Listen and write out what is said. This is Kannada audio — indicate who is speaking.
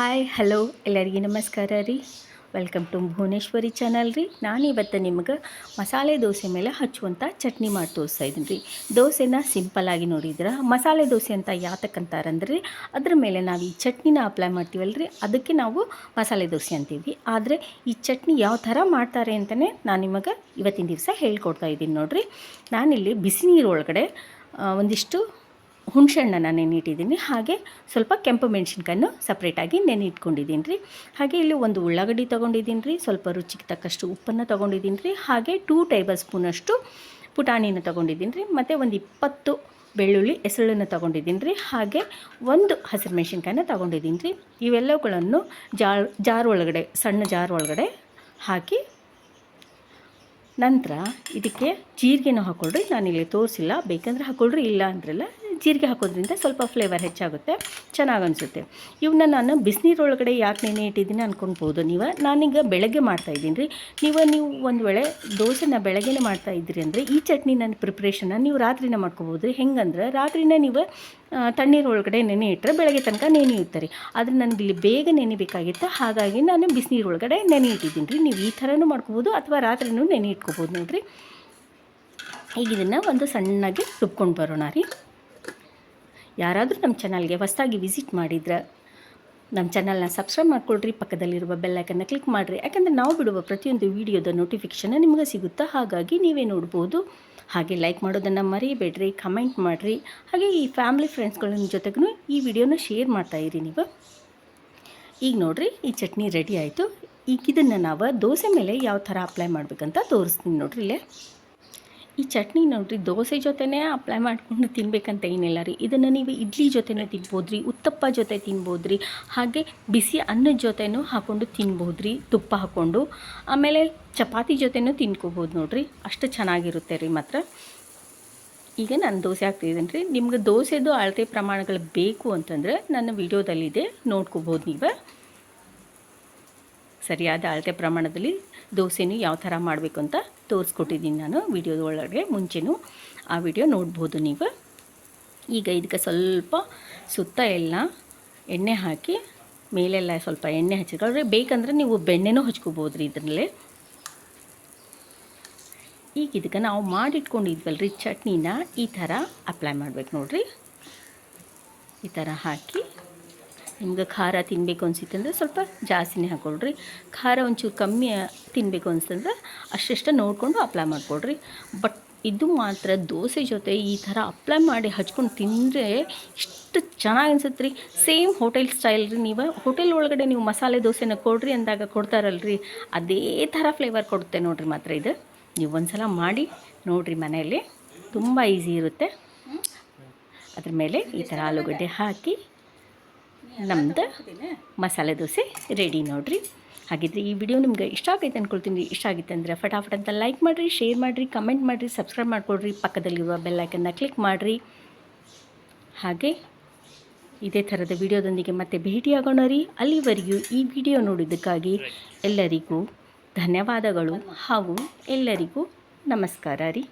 Speaker 1: ಹಾಯ್, ಹಲೋ, ಎಲ್ಲರಿಗೆ ನಮಸ್ಕಾರ ರೀ. ವೆಲ್ಕಮ್ ಟು ಭುವನೇಶ್ವರಿ ಚಾನಲ್ ರೀ. ನಾನು ಇವತ್ತು ನಿಮ್ಗೆ ಮಸಾಲೆ ದೋಸೆ ಮೇಲೆ ಹಚ್ಚುವಂಥ ಚಟ್ನಿ ಮಾಡಿ ತೋರಿಸ್ತಾ ಇದ್ದೀನಿ ರೀ. ದೋಸೆನ ಸಿಂಪಲ್ಲಾಗಿ ನೋಡಿದ್ರೆ ಮಸಾಲೆ ದೋಸೆ ಅಂತ ಯಾತಕ್ಕಂತಾರಂದ್ರೆ ಅದ್ರ ಮೇಲೆ ನಾವು ಈ ಚಟ್ನಿನ ಅಪ್ಲೈ ಮಾಡ್ತೀವಲ್ಲ ರೀ ಅದಕ್ಕೆ ನಾವು ಮಸಾಲೆ ದೋಸೆ ಅಂತೀವಿ ಆದರೆ ಈ ಚಟ್ನಿ ಯಾವ ಥರ ಮಾಡ್ತಾರೆ ಅಂತಲೇ ನಾನು ನಿಮಗೆ ಇವತ್ತಿನ ದಿವಸ ಹೇಳ್ಕೊಡ್ತಾ ಇದ್ದೀನಿ ನೋಡಿರಿ. ನಾನಿಲ್ಲಿ ಬಿಸಿ ನೀರು ಒಳಗಡೆ ಒಂದಿಷ್ಟು ಹುಣಸೆಹಣ್ಣನ್ನು ನೆನೆಯಿಟ್ಟಿದ್ದೀನಿ ಹಾಗೆ ಸ್ವಲ್ಪ ಕೆಂಪು ಮೆಣಸಿನ್ಕಾಯನ್ನು ಸಪ್ರೇಟಾಗಿ ನೆನೆಯಿಟ್ಕೊಂಡಿದ್ದೀನಿ ರೀ. ಹಾಗೆ ಇಲ್ಲಿ ಒಂದು ಉಳ್ಳಾಗಡ್ಡಿ ತೊಗೊಂಡಿದ್ದೀನಿ ರೀ. ಸ್ವಲ್ಪ ರುಚಿಗೆ ತಕ್ಕಷ್ಟು ಉಪ್ಪನ್ನು ತೊಗೊಂಡಿದ್ದೀನಿ ರೀ. ಹಾಗೆ ಟೂ ಟೇಬಲ್ ಸ್ಪೂನಷ್ಟು ಪುಟಾಣಿನ ತೊಗೊಂಡಿದ್ದೀನಿ ರೀ. ಮತ್ತು ಒಂದು ಇಪ್ಪತ್ತು ಬೆಳ್ಳುಳ್ಳಿ ಹೆಸಳನ್ನು ತೊಗೊಂಡಿದ್ದೀನಿ ರೀ. ಹಾಗೆ ಒಂದು ಹಸಿರು ಮೆಣಸಿನ್ಕಾಯನ್ನ ತೊಗೊಂಡಿದ್ದೀನಿ ರೀ. ಇವೆಲ್ಲವುಗಳನ್ನು ಜಾರ್ ಜಾರ್ ಒಳಗಡೆ, ಸಣ್ಣ ಜಾರ್ ಒಳಗಡೆ ಹಾಕಿ ನಂತರ ಇದಕ್ಕೆ ಜೀರಿಗೆನೂ ಹಾಕ್ಕೊಳ್ರಿ ನಾನಿಲ್ಲಿ ತೋರಿಸಿಲ್ಲ. ಬೇಕಂದ್ರೆ ಹಾಕ್ಕೊಳ್ರಿ ಇಲ್ಲ ಅಂದ್ರಲ್ಲ ಜೀರಿಗೆ ಹಾಕೋದ್ರಿಂದ ಸ್ವಲ್ಪ ಫ್ಲೇವರ್ ಹೆಚ್ಚಾಗುತ್ತೆ, ಚೆನ್ನಾಗಿ ಅನಿಸುತ್ತೆ. ಇವನ್ನ ನಾನು ಬಿಸಿನೀರು ಒಳಗಡೆ ಯಾಕೆ ನೆನೆ ಇಟ್ಟಿದ್ದೀನಿ ಅನ್ಕೊಳ್ಬೋದು ನೀವು. ನಾನೀಗ ಬೆಳಗ್ಗೆ ಮಾಡ್ತಾ ಇದ್ದೀನಿ ರೀ. ನೀವು ನೀವು ಒಂದು ವೇಳೆ ದೋಸೆನ ಬೆಳಗ್ಗೆನೇ ಮಾಡ್ತಾ ಇದ್ದೀರಿ ಅಂದರೆ ಈ ಚಟ್ನಿ ನನ್ನ ಪ್ರಿಪ್ರೇಷನ್ನ ನೀವು ರಾತ್ರಿನ ಮಾಡ್ಕೋಬೋದು ರೀ. ಹೆಂಗಂದ್ರೆ ರಾತ್ರಿನ ನೀವು ತಣ್ಣೀರೊಳಗಡೆ ನೆನೆ ಇಟ್ಟರೆ ಬೆಳಗ್ಗೆ ತನಕ ನೆನೆಯುತ್ತೆ ರೀ ಆದರೆ ನನಗೆ ಇಲ್ಲಿ ಬೇಗ ನೆನೆಬೇಕಾಗಿತ್ತು, ಹಾಗಾಗಿ ನಾನು ಬಿಸಿನೀರು ಒಳಗಡೆ ನೆನೆ ಇಟ್ಟಿದ್ದೀನಿ ರೀ. ನೀವು ಈ ಥರನೂ ಮಾಡ್ಕೋಬೋದು ಅಥವಾ ರಾತ್ರಿನೂ ನೆನೆ ಇಟ್ಕೋಬೋದು ನೋಡಿರಿ. ಈಗ ಇದನ್ನು ಒಂದು ಸಣ್ಣಗೆ ರುಬ್ಕೊಂಡು ಬರೋಣ ರೀ. ಯಾರಾದರೂ ನಮ್ಮ ಚಾನಲ್ಗೆ ಹೊಸದಾಗಿ ವಿಸಿಟ್ ಮಾಡಿದ್ರೆ ನಮ್ಮ ಚಾನಲ್ನ ಸಬ್ಸ್ಕ್ರೈಬ್ ಮಾಡ್ಕೊಳ್ರಿ, ಪಕ್ಕದಲ್ಲಿರುವ ಬೆಲ್ಲೈಕನ್ನು ಕ್ಲಿಕ್ ಮಾಡಿರಿ. ಯಾಕಂದರೆ ನಾವು ಬಿಡುವ ಪ್ರತಿಯೊಂದು ವೀಡಿಯೋದ ನೋಟಿಫಿಕೇಷನ್ ನಿಮಗೆ ಸಿಗುತ್ತಾ? ಹಾಗಾಗಿ ನೀವೇ ನೋಡ್ಬೋದು. ಹಾಗೆ ಲೈಕ್ ಮಾಡೋದನ್ನು ಮರಿಬೇಡ್ರಿ ಕಮೆಂಟ್ ಮಾಡಿರಿ. ಹಾಗೆ ಈ ಫ್ಯಾಮಿಲಿ ಫ್ರೆಂಡ್ಸ್ಗಳ ಜೊತೆಗೂ ಈ ವಿಡಿಯೋನ ಶೇರ್ ಮಾಡ್ತಾ ಇರಿ ನೀವು. ಈಗ ನೋಡಿರಿ, ಈ ಚಟ್ನಿ ರೆಡಿ ಆಯಿತು. ಈಗ ಇದನ್ನು ನಾವು ದೋಸೆ ಮೇಲೆ ಯಾವ ಥರ ಅಪ್ಲೈ ಮಾಡಬೇಕಂತ ತೋರಿಸ್ತೀನಿ ನೋಡಿರಿ ಇಲ್ಲೇ. ಈ ಚಟ್ನಿ ನೋಡ್ರಿ, ದೋಸೆ ಜೊತೆನೇ ಅಪ್ಲೈ ಮಾಡ್ಕೊಂಡು ತಿನ್ಬೇಕಂತ ಏನಿಲ್ಲ ರೀ. ಇದನ್ನು ನೀವು ಇಡ್ಲಿ ಜೊತೆನೂ ತಿನ್ಬೋದು ರೀ ಉತ್ತಪ್ಪ ಜೊತೆ ತಿನ್ಬೋದು ರೀ ಹಾಗೆ ಬಿಸಿ ಅನ್ನದ ಜೊತೆನೂ ಹಾಕ್ಕೊಂಡು ತಿನ್ಬೋದು ರೀ ತುಪ್ಪ ಹಾಕ್ಕೊಂಡು ಆಮೇಲೆ ಚಪಾತಿ ಜೊತೆನೂ ತಿನ್ಕೋಬೋದು ನೋಡಿರಿ, ಅಷ್ಟು ಚೆನ್ನಾಗಿರುತ್ತೆ ರೀ ಮಾತ್ರ. ಈಗ ನಾನು ದೋಸೆ ಹಾಕ್ತಿದ್ದೀನಿ ರೀ ನಿಮ್ಗೆ ದೋಸೆದು ಅಳತೆ ಪ್ರಮಾಣಗಳು ಬೇಕು ಅಂತಂದರೆ ನನ್ನ ವಿಡಿಯೋದಲ್ಲಿದೆ, ನೋಡ್ಕೋಬೋದು ನೀವು. ಸರಿಯಾದ ಅಳತೆ ಪ್ರಮಾಣದಲ್ಲಿ ದೋಸೆನೂ ಯಾವ ಥರ ಮಾಡಬೇಕು ಅಂತ ತೋರಿಸ್ಕೊಟ್ಟಿದ್ದೀನಿ ನಾನು ವಿಡಿಯೋದ ಒಳಗಡೆ ಮುಂಚೆನೂ ಆ ವಿಡಿಯೋ ನೋಡ್ಬೋದು ನೀವು. ಈಗ ಇದಕ್ಕೆ ಸ್ವಲ್ಪ ಸುತ್ತ ಎಲ್ಲ ಎಣ್ಣೆ ಹಾಕಿ, ಮೇಲೆಲ್ಲ ಸ್ವಲ್ಪ ಎಣ್ಣೆ ಹಚ್ಚಿಕೊಂಡ್ರೆ ಬೇಕಂದ್ರೆ ನೀವು ಬೆಣ್ಣೆನೂ ಹಚ್ಕೋಬೋದು ರೀ ಇದರಲ್ಲೇ. ಈಗ ಇದಕ್ಕೆ ನಾವು ಮಾಡಿಟ್ಕೊಂಡಿದ್ವಲ್ರಿ ಚಟ್ನಿನ, ಈ ಥರ ಅಪ್ಲೈ ಮಾಡ್ಬೇಕು ನೋಡ್ರಿ. ಈ ಥರ ಹಾಕಿ ನಿಮ್ಗೆ ಖಾರ ತಿನ್ನಬೇಕು ಅಂದರೆ ಸ್ವಲ್ಪ ಜಾಸ್ತಿನೇ ಹಾಕ್ಕೊಳ್ರಿ ಖಾರ ಒಂಚೂರು ಕಮ್ಮಿ ತಿನ್ನಬೇಕು ಅನಿಸ್ತಂದ್ರೆ ಅಷ್ಟಿಷ್ಟ ನೋಡಿಕೊಂಡು ಅಪ್ಲೈ ಮಾಡ್ಕೊಳ್ರಿ. ಬಟ್ ಇದು ಮಾತ್ರ ದೋಸೆ ಜೊತೆ ಈ ಥರ ಅಪ್ಲೈ ಮಾಡಿ ಹಚ್ಕೊಂಡು ತಿಂದರೆ ಇಷ್ಟು ಚೆನ್ನಾಗಿ ಅನ್ಸುತ್ತೆ ರೀ. ಸೇಮ್ ಹೋಟೆಲ್ ಸ್ಟೈಲ್ ರೀ ನೀವು. ಹೋಟೆಲ್ ಒಳಗಡೆ ನೀವು ಮಸಾಲೆ ದೋಸೆನ ಕೊಡ್ರಿ ಅಂದಾಗ ಕೊಡ್ತಾರಲ್ರಿ. ಅದೇ ಥರ ಫ್ಲೇವರ್ ಕೊಡುತ್ತೆ ನೋಡಿರಿ ಮಾತ್ರ ಇದು. ನೀವು ಒಂದ್ಸಲ ಮಾಡಿ ನೋಡಿರಿ ಮನೆಯಲ್ಲಿ. ತುಂಬ ಈಸಿ ಇರುತ್ತೆ. ಅದ್ರ ಮೇಲೆ ಈ ಥರ ಆಲೂಗಡ್ಡೆ ಹಾಕಿ ನಮ್ದು ಮಸಾಲೆ ದೋಸೆ ರೆಡಿ ನೋಡ್ರಿ. ಹಾಗಿದ್ರೆ ಈ ವಿಡಿಯೋ ನಿಮ್ಗೆ ಇಷ್ಟ ಆಗೈತೆ ಅಂದ್ಕೊಳ್ತೀನಿ ಇಷ್ಟ ಆಗಿತ್ತು ಅಂದರೆ ಫಟಾಫಟ್ ಅಂತ ಲೈಕ್ ಮಾಡಿರಿ ಶೇರ್ ಮಾಡಿರಿ ಕಮೆಂಟ್ ಮಾಡಿರಿ ಸಬ್ಸ್ಕ್ರೈಬ್ ಮಾಡಿಕೊಡ್ರಿ. ಪಕ್ಕದಲ್ಲಿರುವ ಬೆಲ್ಲೈಕನ್ನ ಕ್ಲಿಕ್ ಮಾಡಿರಿ. ಹಾಗೆ ಇದೇ ಥರದ ವಿಡಿಯೋದೊಂದಿಗೆ ಮತ್ತೆ ಭೇಟಿಯಾಗೋಣ ರೀ. ಅಲ್ಲಿವರೆಗೂ ಈ ವಿಡಿಯೋ ನೋಡಿದ್ದಕ್ಕಾಗಿ ಎಲ್ಲರಿಗೂ ಧನ್ಯವಾದಗಳು ಹಾಗೂ ಎಲ್ಲರಿಗೂ ನಮಸ್ಕಾರ ರೀ.